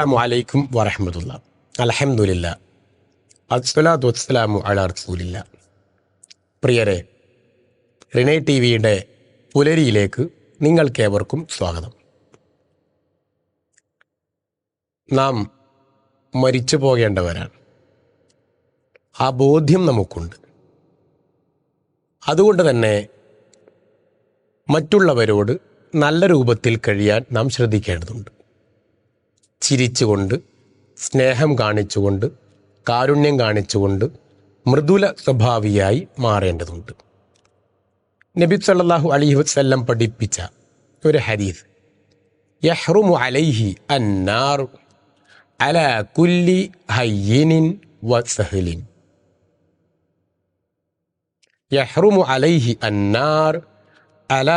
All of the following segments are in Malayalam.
അസ്സാം വലൈക്കും വറഹമത്തുള്ള. അലഹമുല്ല അസ്സലാത്തു വസ്സലാമു അല റസൂലില്ല. പ്രിയരെ റിനേ ടി വിയുടെ പുലരിയിലേക്ക് നിങ്ങൾക്കേവർക്കും സ്വാഗതം. നാം മരിച്ചു പോകേണ്ടവരാണ്. ആ ബോധ്യം നമുക്കുണ്ട്. അതുകൊണ്ട് തന്നെ മറ്റുള്ളവരോട് നല്ല രൂപത്തിൽ കഴിയാൻ നാം ശ്രദ്ധിക്കേണ്ടതുണ്ട്. ചിരിച്ചുകൊണ്ട് സ്നേഹം കാണിച്ചുകൊണ്ട് കാരുണ്യം കാണിച്ചുകൊണ്ട് മൃദുല സ്വഭാവിയായി മാറേണ്ടതുണ്ട്. നബി സല്ലാഹു അലൈഹി വസല്ലം പഠിപ്പിച്ച ഒരു ഹരീസ് യഹ്റുമു അലൈഹി അന്നാർ അല കുല്ലി ഹയ്യനിൻ വസഹലിൻ. യഹ്റുമു അലൈഹി അന്നാർ അല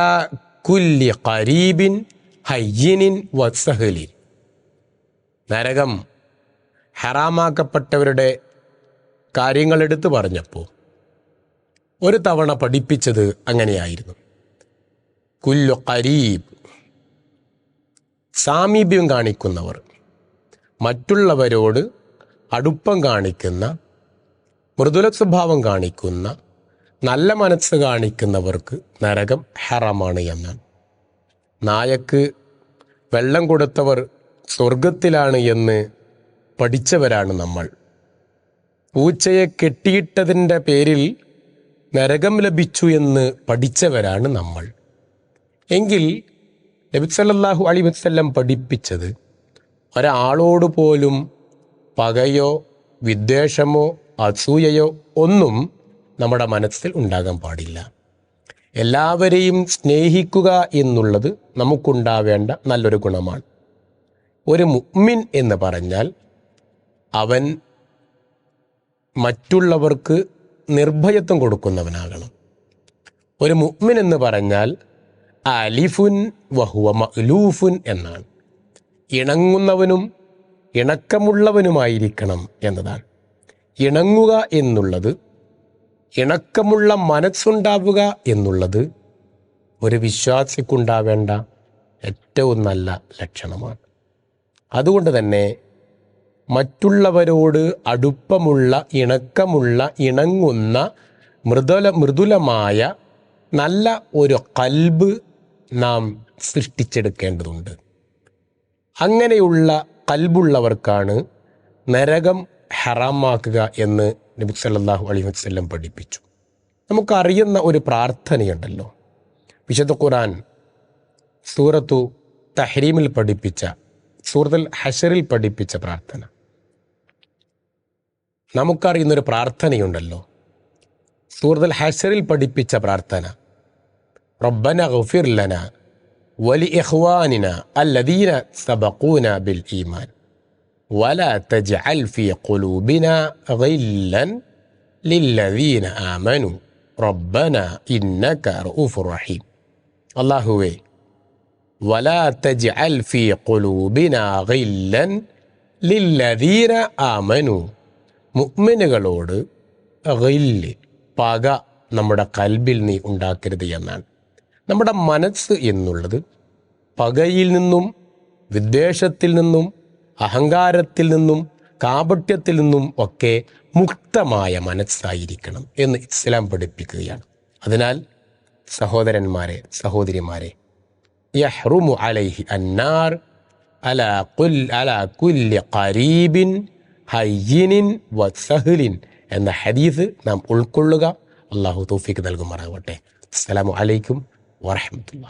കുല്ലി ഖരീബിൻ ഹയ്യനിൻ വസഹലിൻ. നരകം ഹറാമാക്കപ്പെട്ടവരുടെ കാര്യങ്ങൾ എടുത്തു പറഞ്ഞപ്പോൾ ഒരു തവണ പഠിപ്പിച്ചത് അങ്ങനെയായിരുന്നു. കുല്ലു കരീബ് സാമീപ്യം കാണിക്കുന്നവർ മറ്റുള്ളവരോട് അടുപ്പം കാണിക്കുന്ന മൃദുല സ്വഭാവം കാണിക്കുന്ന നല്ല മനസ്സ് കാണിക്കുന്നവർക്ക് നരകം ഹറാമാണ് എന്നാണ്. നായക്ക് വെള്ളം കൊടുത്തവർ സ്വർഗത്തിലാണ് എന്ന് പഠിച്ചവരാണ് നമ്മൾ. പൂച്ചയെ കെട്ടിയിട്ടതിന്റെ പേരിൽ നരകം ലഭിച്ചു എന്ന് പഠിച്ചവരാണ് നമ്മൾ. എങ്കിൽ നബിസല്ലാഹു അലി വസ്ല്ലം പഠിപ്പിച്ചത് ഒരാളോട് പോലും പകയോ വിദ്വേഷമോ അസൂയയോ ഒന്നും നമ്മുടെ മനസ്സിൽ ഉണ്ടാകാൻ പാടില്ല. എല്ലാവരെയും സ്നേഹിക്കുക എന്നുള്ളത് നമുക്കുണ്ടാവേണ്ട നല്ലൊരു ഗുണമാണ്. ഒരു മുഅ്മിൻ എന്ന് പറഞ്ഞാൽ അവൻ മറ്റുള്ളവർക്ക് നിർഭയത്വം കൊടുക്കുന്നവനാകണം. ഒരു മുഅ്മിൻ എന്ന് പറഞ്ഞാൽ അലിഫുൻ വഹുവ മലൂഫുൻ എന്നാണ്. ഇണങ്ങുന്നവനും ഇണക്കമുള്ളവനുമായിരിക്കണം എന്നതാണ്. ഇണങ്ങുക എന്നുള്ളത് ഇണക്കമുള്ള മനസ്സുണ്ടാവുക എന്നുള്ളത് ഒരു വിശ്വാസിക്കുണ്ടാവേണ്ട ഏറ്റവും നല്ല ലക്ഷണമാണ്. അതുകൊണ്ട് തന്നെ മറ്റുള്ളവരോട് അടുപ്പമുള്ള ഇണക്കമുള്ള ഇണങ്ങുന്ന മൃദുല മൃദുലമായ നല്ല ഒരു കൽബ് നാം സൃഷ്ടിച്ചെടുക്കേണ്ടതുണ്ട്. അങ്ങനെയുള്ള കൽബുള്ളവർക്കാണ് നരകം ഹറാമാക്കുക എന്ന് നബി സല്ലല്ലാഹു അലൈഹി വസല്ലം പഠിപ്പിച്ചു. നമുക്കറിയുന്ന ഒരു പ്രാർത്ഥനയുണ്ടല്ലോ. വിശുദ്ധ ഖുർആൻ സൂറത്തു തഹ്രീമിൽ പഠിപ്പിച്ച സൂറത്തിൽ ഹഷറിൽ പഠിപ്പിച്ച പ്രാർത്ഥന. നമുക്കറിയുന്നൊരു പ്രാർത്ഥനയുണ്ടല്ലോ. സൂറത്തുൽ ഹഷറിൽ പഠിപ്പിച്ച പ്രാർത്ഥന. റബ്ബന ഗഫിർ ലന വലി ഇഹ്വാനിന അല്ലദീന സബഖൂന ബിൽ ഈമാൻ. വല തജ്അൽ ഫീ ഖുലൂബിന ഗില്ലൻ ലില്ലദീന ആമനു. റബ്ബന ഇന്നക റഊഫുർ റഹീം. അല്ലാഹുവേ വലാ തജ് അൽ ഫി ഗില്ലൻ ലില്ലദീന ആമനു മുക്മിനുകളോട് പക നമ്മുടെ കൽബിൽ നീ ഉണ്ടാക്കരുത് എന്നാണ്. നമ്മുടെ മനസ്സ് എന്നുള്ളത് പകയിൽ നിന്നും വിദ്വേഷത്തിൽ നിന്നും അഹങ്കാരത്തിൽ നിന്നും കാപട്യത്തിൽ നിന്നും ഒക്കെ മുക്തമായ മനസ്സായിരിക്കണം എന്ന് ഇസ്ലാം പഠിപ്പിക്കുകയാണ്. അതിനാൽ സഹോദരന്മാരെ സഹോദരിമാരെ യഹ്റുമു അലൈഹി അന്നാർ അല കുൽ അല കുല്ലി ഖരീബിൻ ഹയ്യിനിൻ വസഹ്ലിൻ എന്ന ഹദീസ് നാം ഉൾക്കൊള്ളുക. അള്ളാഹു തൗഫീക്ക് നൽകുമാറാകട്ടെ അസ്സലാമു അലൈക്കും വറഹമത്തുള്ള